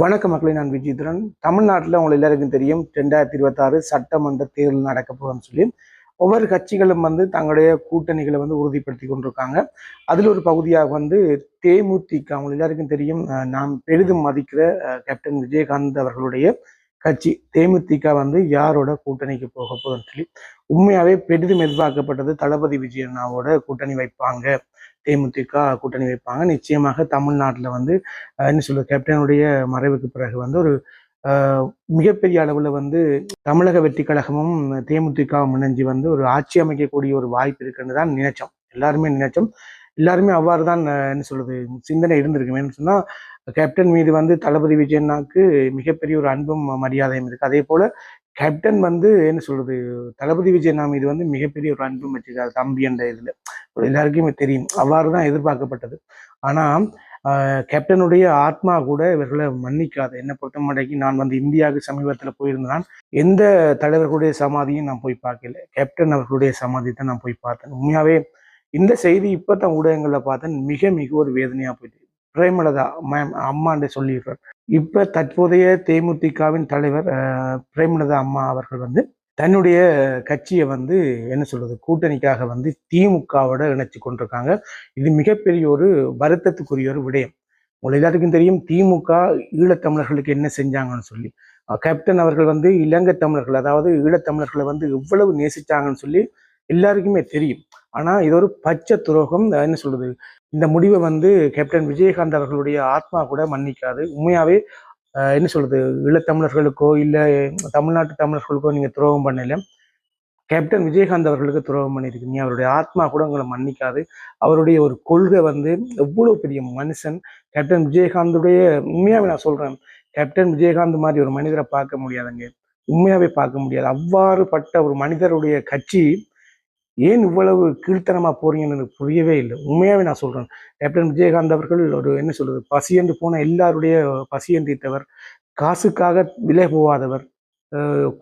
வணக்க மக்களை நான் விஜித்ரன் தமிழ்நாட்டில் உங்களை எல்லாருக்கும் தெரியும் ரெண்டாயிரத்தி இருபத்தாறு சட்டமன்ற தேர்தல் நடக்க போகுதுன்னு சொல்லி ஒவ்வொரு கட்சிகளும் வந்து தங்களுடைய கூட்டணிகளை வந்து உறுதிப்படுத்தி கொண்டிருக்காங்க. அதில் ஒரு பகுதியாக வந்து தேமுதிக அவங்க எல்லாருக்கும் தெரியும் நாம் பெரிதும் மதிக்கிற கேப்டன் விஜயகாந்த் அவர்களுடைய கட்சி. தேமுதிக வந்து யாரோட கூட்டணிக்கு போக போகுதுன்னு சொல்லி உண்மையாகவே பெரிதும் எதிர்பார்க்கப்பட்டது தளபதி விஜயண்ணாவோட கூட்டணி வைப்பாங்க. தேமுதிக கூட்டணி வைப்பாங்க. நிச்சயமாக தமிழ்நாட்டில் வந்து என்ன சொல்றது கேப்டனுடைய மறைவுக்கு பிறகு வந்து ஒரு மிகப்பெரிய அளவில் வந்து தமிழக வெற்றி கழகமும் தேமுதிகவும் இணைஞ்சு வந்து ஒரு ஆட்சி அமைக்கக்கூடிய ஒரு வாய்ப்பு இருக்குன்னு தான் நினைச்சோம். எல்லாருமே நினைச்சோம். எல்லாருமே அவ்வாறு தான் என்ன சொல்றது சிந்தனை இருந்திருக்கு ஏன்னு சொன்னால் கேப்டன் மீது வந்து தளபதி விஜயன்னாக்கு மிகப்பெரிய ஒரு அன்பும் மரியாதையும் இருக்கு. அதே போல கேப்டன் வந்து என்ன சொல்றது தளபதி விஜயண்ணா மீது வந்து மிகப்பெரிய ஒரு அன்பும் வச்சிருக்காரு தம்பி என்ற இதுல. எல்லாருக்குமே தெரியும். அவ்வாறு தான் எதிர்பார்க்கப்பட்டது. ஆனால் கேப்டனுடைய ஆத்மா கூட இவர்களை மன்னிக்காது. என்னை பொறுத்த மட்டைக்கு நான் வந்து இந்தியாவுக்கு சமீபத்தில் போயிருந்தான். எந்த தலைவர்களுடைய சமாதியும் நான் போய் பார்க்கல. கேப்டன் அவர்களுடைய சமாதி தான் நான் போய் பார்த்தேன். உண்மையாகவே இந்த செய்தி இப்போ தான் ஊடகங்களில் பார்த்தேன். மிக மிக ஒரு வேதனையாக போயிட்டு. பிரேமலதா மேம் அம்மாண்டே சொல்லிடுறார். இப்போ தற்போதைய தேமுதிகவின் தலைவர் பிரேமலதா அம்மா அவர்கள் வந்து தன்னுடைய கட்சியை வந்து என்ன சொல்றது கூட்டணிக்காக வந்து திமுகவோட இணைச்சு கொண்டிருக்காங்க. இது மிகப்பெரிய ஒரு வருத்தத்துக்குரிய ஒரு விடயம். உங்கள் எல்லாருக்கும் தெரியும் திமுக ஈழத்தமிழர்களுக்கு என்ன செஞ்சாங்கன்னு சொல்லி கேப்டன் அவர்கள் வந்து இலங்கை தமிழர்கள் அதாவது ஈழத்தமிழர்களை வந்து எவ்வளவு நேசிச்சாங்கன்னு சொல்லி எல்லாருக்குமே தெரியும். ஆனால் இது ஒரு பச்சை துரோகம் என்ன சொல்றது இந்த முடிவை வந்து கேப்டன் விஜயகாந்த் அவர்களுடைய ஆத்மா கூட மன்னிக்காது. உண்மையாவே என்ன சொல்கிறது ஈழத்தமிழர்களுக்கோ இல்லை தமிழ்நாட்டு தமிழர்களுக்கோ நீங்கள் துரோகம் பண்ணல. கேப்டன் விஜயகாந்த் அவர்களுக்கு துரோகம் பண்ணியிருக்கீங்க. அவருடைய ஆத்மா கூட உங்களை மன்னிக்காது. அவருடைய ஒரு கொள்கை வந்து எவ்வளோ பெரிய மனுஷன். கேப்டன் விஜயகாந்துடைய உண்மையாகவே நான் சொல்கிறேன் கேப்டன் விஜயகாந்த் மாதிரி ஒரு மனிதரை பார்க்க முடியாதுங்க. உண்மையாகவே பார்க்க முடியாது. அவ்வாறு பட்ட ஒரு மனிதருடைய கட்சி ஏன் இவ்வளவு கீழ்த்தனமாக போறீங்கன்னு எனக்கு புரியவே இல்லை. உண்மையாகவே நான் சொல்கிறேன் கேப்டன் விஜயகாந்த் அவர்கள் ஒரு என்ன சொல்கிறது பசியென்று போன எல்லாருடைய பசியந்தித்தவர் காசுக்காக விலை போகாதவர்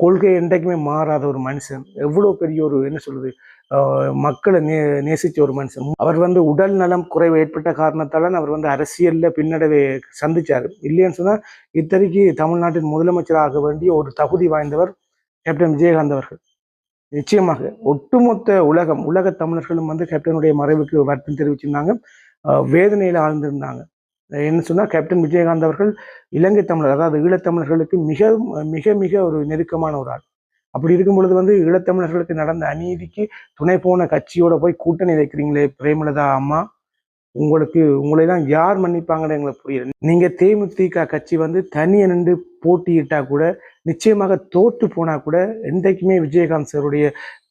கொள்கை என்றைக்குமே மாறாத ஒரு மனுஷன் எவ்வளோ பெரிய ஒரு என்ன சொல்கிறது மக்களை நே நேசித்த ஒரு மனுஷன். அவர் வந்து உடல் நலம் குறைவு ஏற்பட்ட காரணத்தால அவர் வந்து அரசியலில் பின்னடைவை சந்தித்தார் இல்லைன்னு சொன்னால் இத்தனைக்கு தமிழ்நாட்டின் முதலமைச்சர் ஆக வேண்டிய ஒரு தகுதி வாய்ந்தவர் கேப்டன் விஜயகாந்த் அவர்கள். நிச்சயமாக ஒட்டுமொத்த உலகம் உலக தமிழர்களும் வந்து கேப்டனுடைய மறைவுக்கு வருத்தம் தெரிவிச்சிருந்தாங்க. வேதனையில் ஆழ்ந்திருந்தாங்க. என்ன சொன்னால் கேப்டன் விஜயகாந்த் அவர்கள் இலங்கை தமிழர் அதாவது ஈழத்தமிழர்களுக்கு மிக மிக மிக ஒரு நெருக்கமான ஒரு ஆள். அப்படி இருக்கும் பொழுது வந்து ஈழத்தமிழர்களுக்கு நடந்த அநீதிக்கு துணை போன கட்சியோட போய் கூட்டணி வைக்கிறீங்களே பிரேமலதா அம்மா. உங்களுக்கு உங்களை தான் யார் மன்னிப்பாங்கன்னு எங்களுக்கு புரியல. நீங்கள் தேமுதிக கட்சி வந்து தனியை நின்று போட்டியிட்டால் கூட நிச்சயமாக தோற்று போனால் கூட என்றைக்குமே விஜயகாந்த் சாருடைய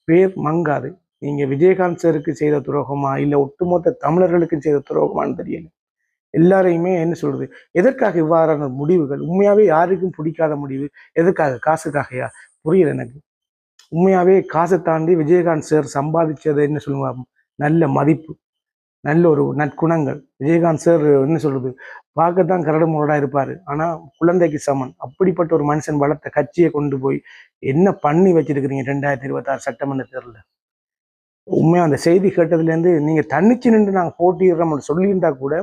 பேர் மங்காது. நீங்கள் விஜயகாந்த் சாருக்கு செய்த துரோகமா இல்லை ஒட்டுமொத்த தமிழர்களுக்கு செய்த துரோகமான்னு தெரியல. எல்லாரையுமே என்ன சொல்றது? எதற்காக இவ்வாறான முடிவுகள்? உண்மையாவே யாருக்கும் பிடிக்காத முடிவு? எதற்காக? காசுக்காகையா? புரியல எனக்கு. உண்மையாவே காசை தாண்டி விஜயகாந்த் சார் சம்பாதிச்சது என்ன சொல்லுவாங்க? நல்ல மதிப்பு. நல்ல ஒரு நற்குணங்கள். விஜயகாந்த் சார் என்ன சொல்றது? பார்க்கத்தான் கரடு முரடாக இருப்பார். ஆனால் குழந்தைக்கு சமன். அப்படிப்பட்ட ஒரு மனுஷன் வளர்த்த கட்சியை கொண்டு போய் என்ன பண்ணி வச்சிருக்கிறீங்க ரெண்டாயிரத்தி இருபத்தாறு சட்டமன்ற தேர்தலில்? உண்மையாக அந்த செய்தி கேட்டதுலேருந்து நீங்கள் தன்னிச்சு நின்று நாங்கள் போட்டியிடுறோம்னு சொல்லியிருந்தா கூட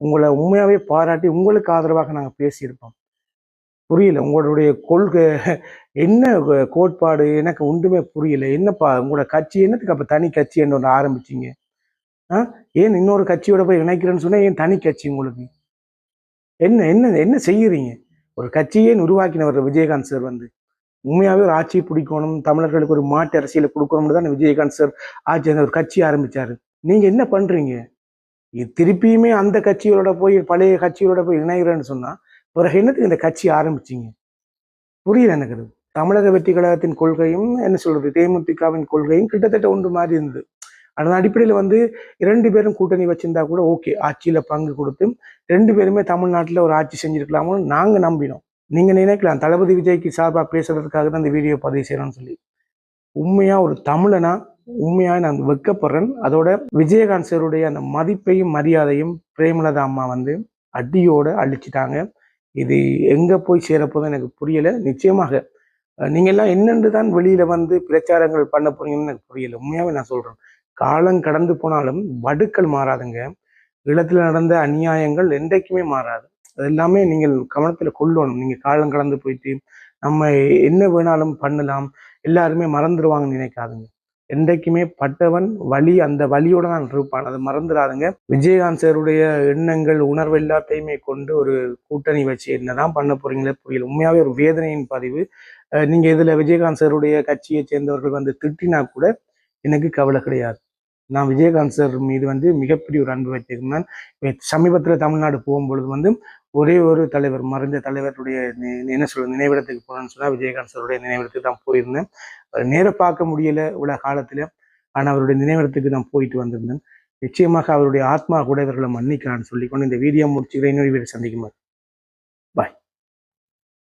உங்களை உண்மையாகவே பாராட்டி உங்களுக்கு ஆதரவாக நாங்கள் பேசியிருப்போம். புரியல? உங்களுடைய கொள்கை என்ன கோட்பாடு? எனக்கு ஒன்றுமே புரியல. என்னப்பா உங்களோட கட்சி? என்னத்துக்கு அப்போ தனி கட்சி என்ன ஒன்று ஆரம்பிச்சிங்க? ஏன் இன்னொரு கட்சியோட போய் இணைக்கிறேன்னு சொன்னால் ஏன் தனி கட்சி உங்களுக்கு? என்ன என்ன என்ன செய்கிறீங்க ஒரு கட்சியே உருவாக்கினவர் விஜயகாந்த் சார் வந்து. உண்மையாகவே ஒரு ஆட்சியை பிடிக்கணும் தமிழர்களுக்கு ஒரு மாட்டு அரசியலை கொடுக்கணும்னு தான் விஜயகாந்த் சார் ஆட்சி அந்த ஒரு கட்சி ஆரம்பிச்சாரு. நீங்கள் என்ன பண்ணுறீங்க இது திருப்பியுமே அந்த கட்சியோட போய் பழைய கட்சியோட போய் இணைகிறேன்னு சொன்னால் பிறகு என்னத்துக்கு இந்த கட்சி ஆரம்பிச்சீங்க? புரியல எனக்கு அது. தமிழக வெற்றி கழகத்தின் கொள்கையும் என்ன சொல்கிறது தேமுதிகவின் கொள்கையும் கிட்டத்தட்ட ஒன்று மாதிரி இருந்தது. அதன் அடிப்படையில் வந்து இரண்டு பேரும் கூட்டணி வச்சிருந்தா கூட ஓகே. ஆட்சியில் பங்கு கொடுத்து ரெண்டு பேருமே தமிழ்நாட்டில் ஒரு ஆட்சி செஞ்சிருக்கலாமோ நாங்கள் நம்பினோம். நீங்கள் நினைக்கலாம் தளபதி விஜய்க்கு சார்பாக பேசுறதுக்காக தான் இந்த வீடியோ பதிவு செய்யணும்னு சொல்லி. உண்மையாக ஒரு தமிழனா உண்மையாக நான் வெட்கப்படுறேன் அதோட விஜயகாந்த் சாருடைய அந்த மதிப்பையும் மரியாதையும் பிரேமலதா அம்மா வந்து அடியோட அழிச்சிட்டாங்க. இது எங்கே போய் சேரப்போதும் எனக்கு புரியலை. நிச்சயமாக நீங்கள் எல்லாம் என்னென்று தான் வெளியில் வந்து பிரச்சாரங்கள் பண்ண போறீங்கன்னு எனக்கு புரியல. உண்மையாகவே நான் சொல்கிறேன் காலம் கடந்து போனாலும் வடுக்கள் மாறாதுங்க. ஈழத்துல நடந்த அநியாயங்கள் என்றைக்குமே மாறாது. அது எல்லாமே நீங்கள் கவனத்தில் கொள்ளணும். நீங்கள் காலம் கடந்து போயிட்டு நம்ம என்ன வேணாலும் பண்ணலாம். எல்லாருமே மறந்துடுவாங்கன்னு நினைக்காதுங்க. என்றைக்குமே பட்டவன் வலி அந்த வலியோட தான் இருப்பான். அதை மறந்துடாதுங்க விஜயகாந்த் சாருடைய எண்ணங்கள் உணர்வு எல்லாத்தையுமே கொண்டு ஒரு கூட்டணி வச்சு என்னதான் பண்ண போறீங்களே புரியல. உண்மையாவே ஒரு வேதனையின் பதிவு. நீங்க இதுல விஜயகாந்த் சாருடைய கட்சியை சேர்ந்தவர்கள் வந்து திட்டினா கூட எனக்கு கவலை கிடையாது. நான் விஜயகாந்த் சார் மீது வந்து மிகப்பெரிய ஒரு அன்பு வச்சிருந்தேன் சமீபத்தில் தமிழ்நாடு போகும்பொழுது வந்து ஒரே ஒரு தலைவர் மறைந்த தலைவருடைய நி- என்ன சொல்ற நினைவிடத்துக்கு போனேன்னு சொன்னா விஜயகாந்த் சாருடைய நினைவிடத்துக்கு தான் போயிருந்தேன். அவர் நேர பார்க்க முடியல இவ்வளவு காலத்துல ஆனா அவருடைய நினைவிடத்துக்கு நான் போயிட்டு வந்திருந்தேன். நிச்சயமாக அவருடைய ஆத்மா கூட இவர்களை மன்னிக்கிறான்னு சொல்லிக்கொண்டு இந்த வீடியோ முடிச்சுக்கிறேன் இன்னொரு வீடு சந்திக்கும்